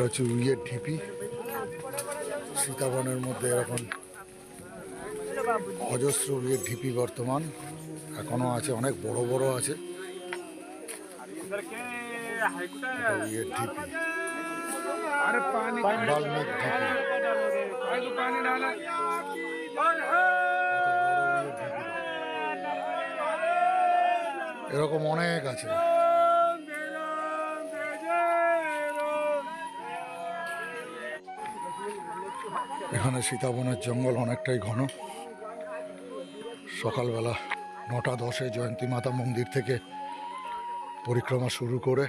এটা হচ্ছে উইয়ের ঢিপি। সীতাবনের মধ্যে এরকম অজস্র উইয়ের ঢিপি বর্তমান। এখনও আছে, অনেক বড় বড় আছে। ঢিপি। এরকম অনেক আছে। এখানে সীতাবনের জঙ্গল অনেকটাই ঘন। সকালবেলা নটা দশে জয়ন্তী মাতা মন্দির থেকে পরিক্রমা শুরু করে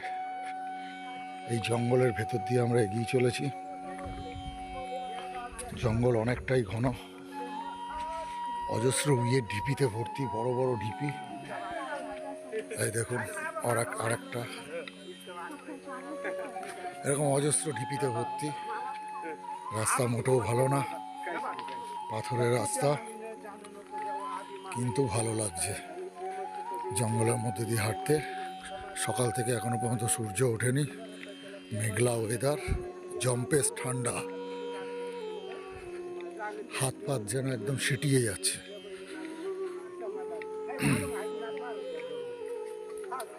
এই জঙ্গলের ভেতর দিয়ে আমরা এগিয়ে চলেছি। জঙ্গল অনেকটাই ঘন। অজস্র উইয়ের ঢিপিতে ভর্তি, বড় বড় ঢিপি। এই দেখুন আর একটা এরকম অজস্র ঢিপিতে ভর্তি। রাস্তা মোটেও ভালো না। পাথরের রাস্তা কিন্তু ভালো লাগছে। জঙ্গলের মধ্যে দিয়ে হাঁটতে। সকাল থেকে এখনও পর্যন্ত সূর্য ওঠেনি। মেঘলা ওয়েদার জম্পেস ঠান্ডা। হাত পাত যেন একদম সিটিয়ে যাচ্ছে।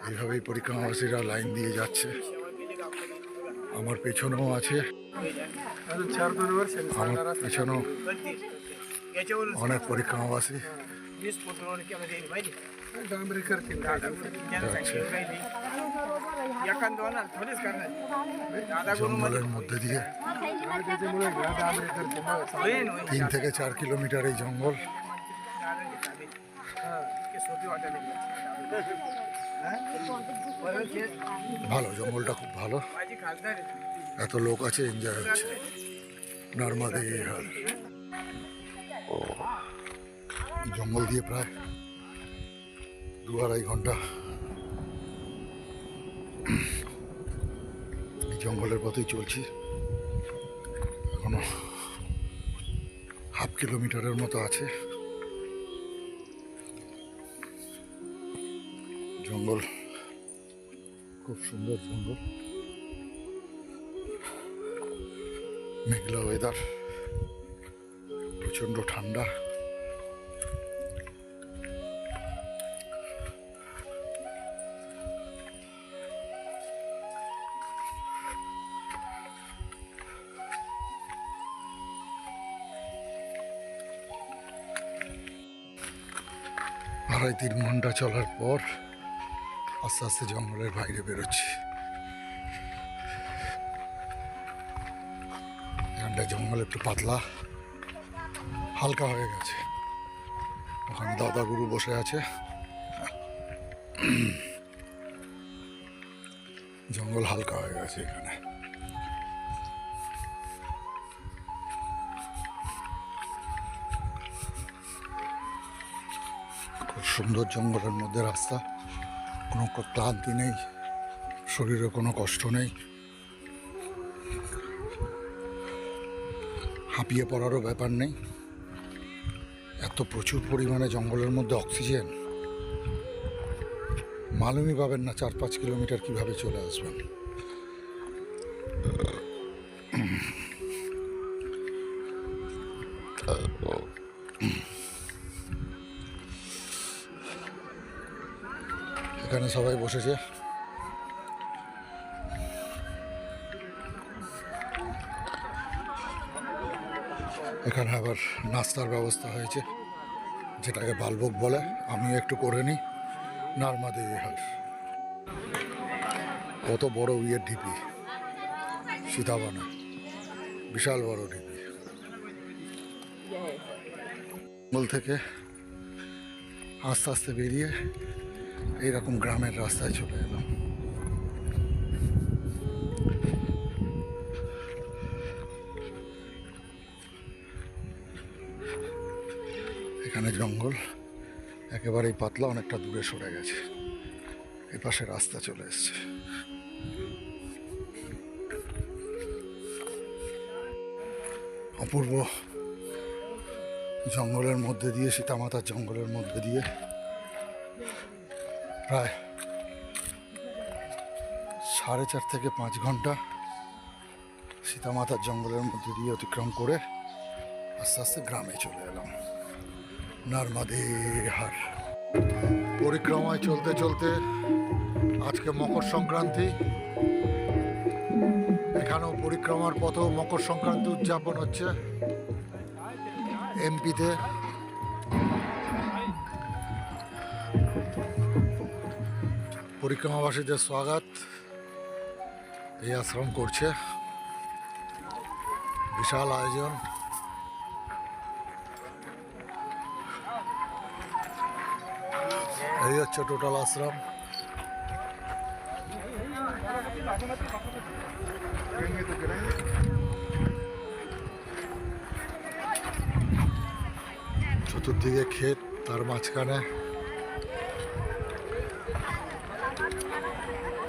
এইভাবেই পরিক্রমাবাসীরা লাইন দিয়ে যাচ্ছে। আমার পেছনেও আছে। আমার পেছনেও অনেক পরিক্রমা আছে। তিন থেকে চার কিলোমিটার এই জঙ্গল। ভালো, জঙ্গলটা খুব ভালো। এত লোক আছে এনজয় হচ্ছে। নর্মাদে হাল। ও, জঙ্গল দিয়ে প্রায় দু আড়াই ঘণ্টা। এই জঙ্গলের পথেই চলছি। এখনও হাফ কিলোমিটারের মতো আছে। জঙ্গল, খুব সুন্দর জঙ্গল। মেঘলা ওয়েদার প্রচণ্ড ঠান্ডা। আড়াই তিন ঘণ্টা চলার পর আস্তে আস্তে জঙ্গলের বাইরে বেরোচ্ছি। এখানটা জঙ্গল একটু পাতলা, হালকা হয়ে গেছে। ওখানে দাদা গুরু বসে আছে। জঙ্গল হালকা হয়ে গেছে এখানে। খুব সুন্দর জঙ্গলের মধ্যে রাস্তা। কোনো ক্লান্তি নেই, শরীরে কোনো কষ্ট নেই। হাঁপিয়ে পড়ারও ব্যাপার নেই। এত প্রচুর পরিমাণে জঙ্গলের মধ্যে অক্সিজেন। মালুমই পাবেন না চার পাঁচ কিলোমিটার কীভাবে চলে আসবেন। এখানে সবাই বসেছে। এখানে আবার নাস্তার ব্যবস্থা হয়েছে, যেটাকে বালভোগ বলে। আমিও একটু করে নিই নার্মাদে হার কত বড় ইয়ের ঢিপি সীতাবানা, বিশাল বড় ঢিপি মূল থেকে আস্তে আস্তে বেরিয়ে এইরকম গ্রামের রাস্তায় চলে এলাম। জঙ্গল। একেবারেই পাতলা, অনেকটা দূরে সরে গেছে। এই পাশে রাস্তা চলে এসছে। অপূর্ব জঙ্গলের মধ্যে দিয়ে, সীতামাতার জঙ্গলের মধ্যে দিয়ে প্রায় সাড়ে চার থেকে পাঁচ ঘণ্টা সীতামাতার জঙ্গলের মধ্যে দিয়ে অতিক্রম করে আস্তে আস্তে গ্রামে চলে এলাম। নর্মদে হার। পরিক্রমায় চলতে চলতে আজকে মকর সংক্রান্তি। এখানেও পরিক্রমার পথেও মকর সংক্রান্তি উদযাপন হচ্ছে এমপিতে। পরিক্রমাবাসীদের স্বাগত। এই আশ্রম করছে। বিশাল আয়োজন। এই হচ্ছে টোটাল আশ্রম। চতুর্দিকে ক্ষেত, তার মাঝখানে।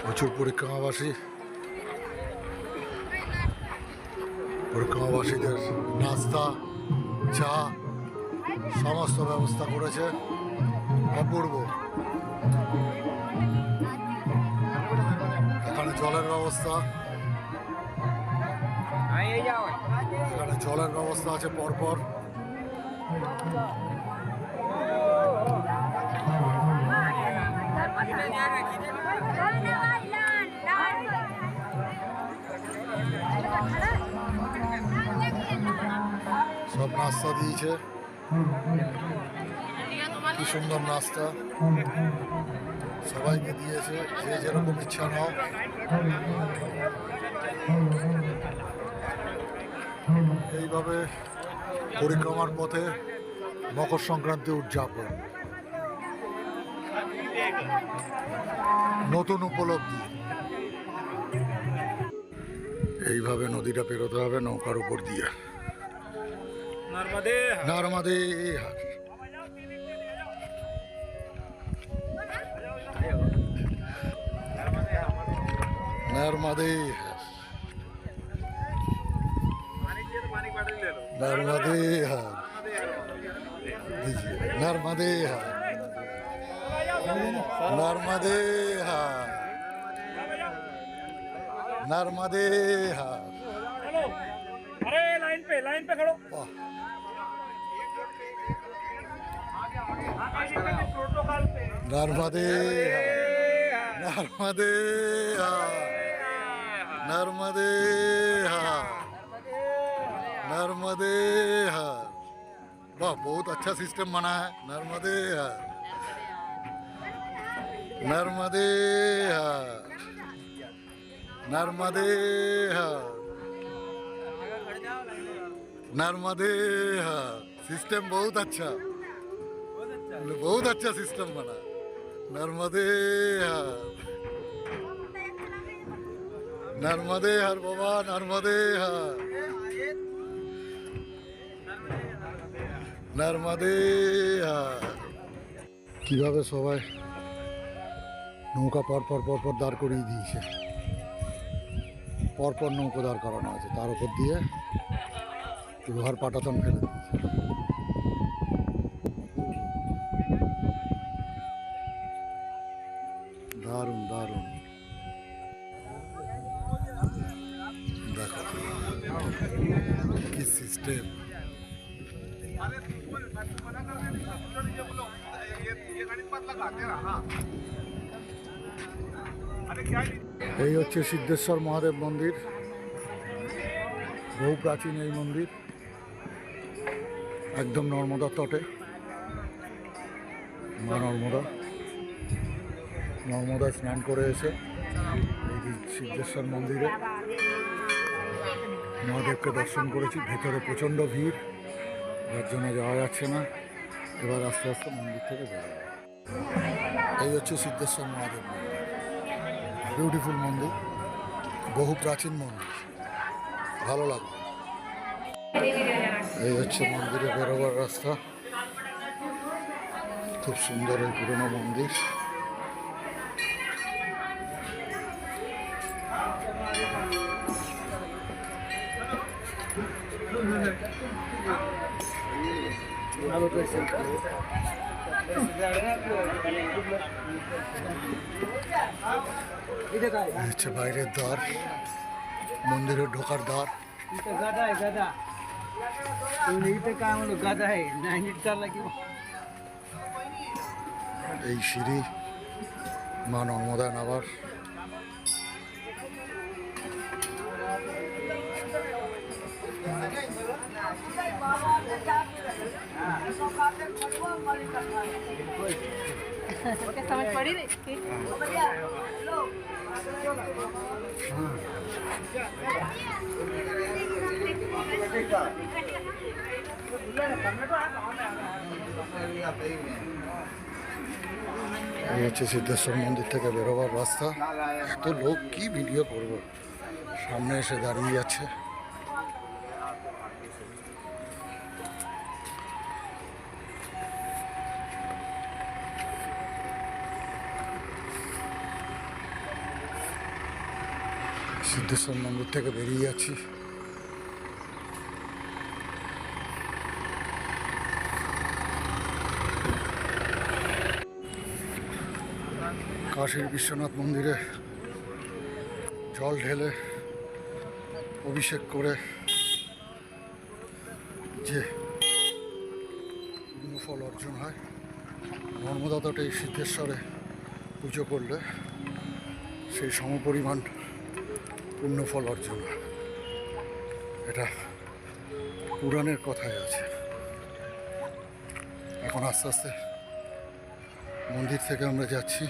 প্রচুর পরিক্রমাবাসী। পরিক্রমাবাসীদের নাস্তা, চা, সমস্ত ব্যবস্থা করেছে। অপূর্ব। এখানে জলের ব্যবস্থা। এখানে জলের ব্যবস্থা আছে পরপর। সব নাস্তা দিয়েছে। কি সুন্দর নাস্তা। সবাইকে দিয়েছে যে যেরকম ইচ্ছা নাও। এইভাবে পরিক্রমার পথে মকর সংক্রান্তি উদযাপন। নতুন উপলব্ধি। এইভাবে নদীটা পেরোতে হবে নৌকার উপর দিয়ে। নর্মদে। নর্মদে। नर्मदेह नर्मदे हर दीजिए। नर्मदे हर नर्मदे हर नर्मदे अरे लाइन पे लाइन पे खड़ो। नर्मदे नर्मदे हर नर्मदे नर्मदे हर वाह, बहुत अच्छा सिस्टम बना है। नर्मदे हर नर्मदे नर्मदे नर्मदे सिस्टम बहुत अच्छा। बहुत अच्छा सिस्टम बना। नर्मदे हर नर्मदे हर बाबा नर्मदे हर নর্মদে কিভাবে সবাই নৌকা পরপর পরপর দাঁড় করিয়ে দিয়েছে পরপর নৌকো দাঁড় করানো আছে তার উপর দিয়ে লোহার পাটাতন ফেলে এই হচ্ছে সিদ্ধেশ্বর মহাদেব মন্দির। বহু প্রাচীন এই মন্দির। একদম নর্মদা তটে। মা নর্মদা। নর্মদায় স্নান করে এসে এই সিদ্ধেশ্বর মন্দিরে মহাদেবকে দর্শন করেছি। ভেতরে প্রচণ্ড ভিড়। যার জন্য যাওয়া যাচ্ছে না। এবার আস্তে আস্তে মন্দির থেকে বেরোবো। এই হচ্ছে সিদ্ধেশ্বর মহাদেব মন্দির। বিউটিফুল মন্দির। বহু প্রাচীন মন্দির। ভালো লাগবে এই হচ্ছে মন্দিরে বেরোবার রাস্তা। খুব সুন্দর এই পুরনো মন্দির। এই হচ্ছে বাইরের দ্বার। মন্দিরে ঢোকার দ্বার। এই সিঁড়ি মা নর্মদা নাবার क्या समझ पड़ी नहीं এই হচ্ছে সিদ্ধেশ্বর মন্দির থেকে বেরোবার রাস্তা এত লোক কি ভিডিও করব সামনে এসে দাঁড়িয়ে আছে সিদ্ধেশ্বর মন্দির থেকে বেরিয়ে যাচ্ছি কাশীর বিশ্বনাথ মন্দিরে জল ঢেলে অভিষেক করে যে ফল অর্জন হয় নর্মদা তটে এই সিদ্ধেশ্বরে পুজো করলে সেই সমপরিমাণ পুণ্যফল অর্জন এটা পুরাণের কথায় আছে। এখন আস্তে আস্তে মন্দির থেকে আমরা যাচ্ছি।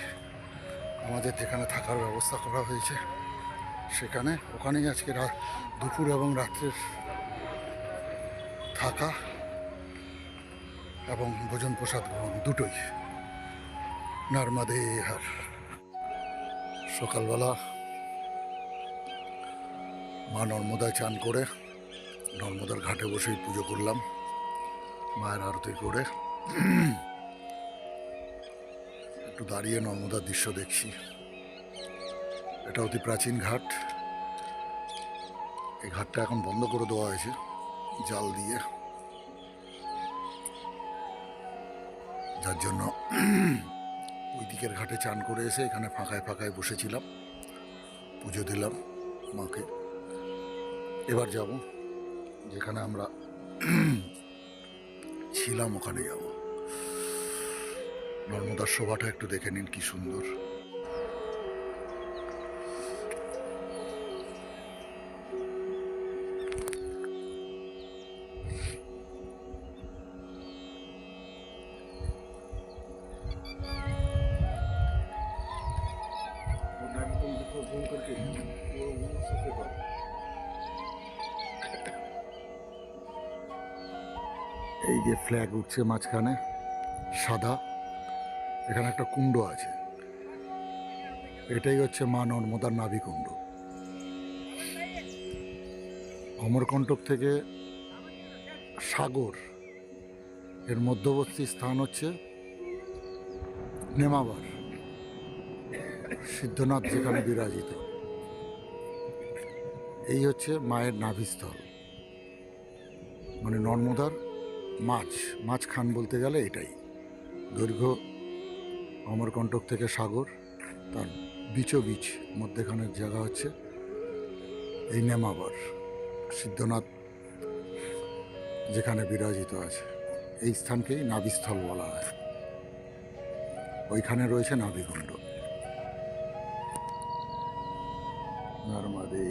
আমাদের যেখানে থাকার ব্যবস্থা করা হয়েছে, সেখানে। ওখানেই আজকে রাত দুপুর এবং রাত্রের থাকা এবং ভোজন প্রসাদ গ্রহণ দুটোই। নর্মাদে হার। সকালবেলা মা নর্মদায় চান করে। নর্মদার ঘাটে বসেই পুজো করলাম, মায়ের আরতি করে। একটু দাঁড়িয়ে নর্মদার দৃশ্য দেখছি। এটা অতি প্রাচীন ঘাট। এই ঘাটটা এখন বন্ধ করে দেওয়া হয়েছে, জাল দিয়ে। যার জন্য ওই দিকের ঘাটে চান করে এসে এখানে ফাঁকায় ফাঁকায় বসেছিলাম। পুজো দিলাম মাকে। এবার যাব যেখানে আমরা ছিলাম ওখানে যাব। নর্মদার শোভাটা একটু দেখে নিন কি সুন্দর। এই যে ফ্ল্যাগ উঠছে মাঝখানে, সাদা, এখানে একটা কুণ্ড আছে। এটাই হচ্ছে মা নর্মদার নাভিকুণ্ড অমরকণ্টক থেকে সাগর, এর মধ্যবর্তী স্থান হচ্ছে নেমাবার, সিদ্ধনাথ যেখানে বিরাজিত। এই হচ্ছে মায়ের নাভিস্থল। মানে নর্মদার মাছ মাঝখান বলতে গেলে এটাই। দৈর্ঘ্য অমরকণ্টক থেকে সাগর, তার বিচো বিচ মধ্যেখানের জায়গা হচ্ছে এই নেমাবার, সিদ্ধনাথ যেখানে বিরাজিত আছে। এই স্থানকেই নাভিস্থল বলা হয়। ওইখানে রয়েছে নাভিকুণ্ড। নর্মদে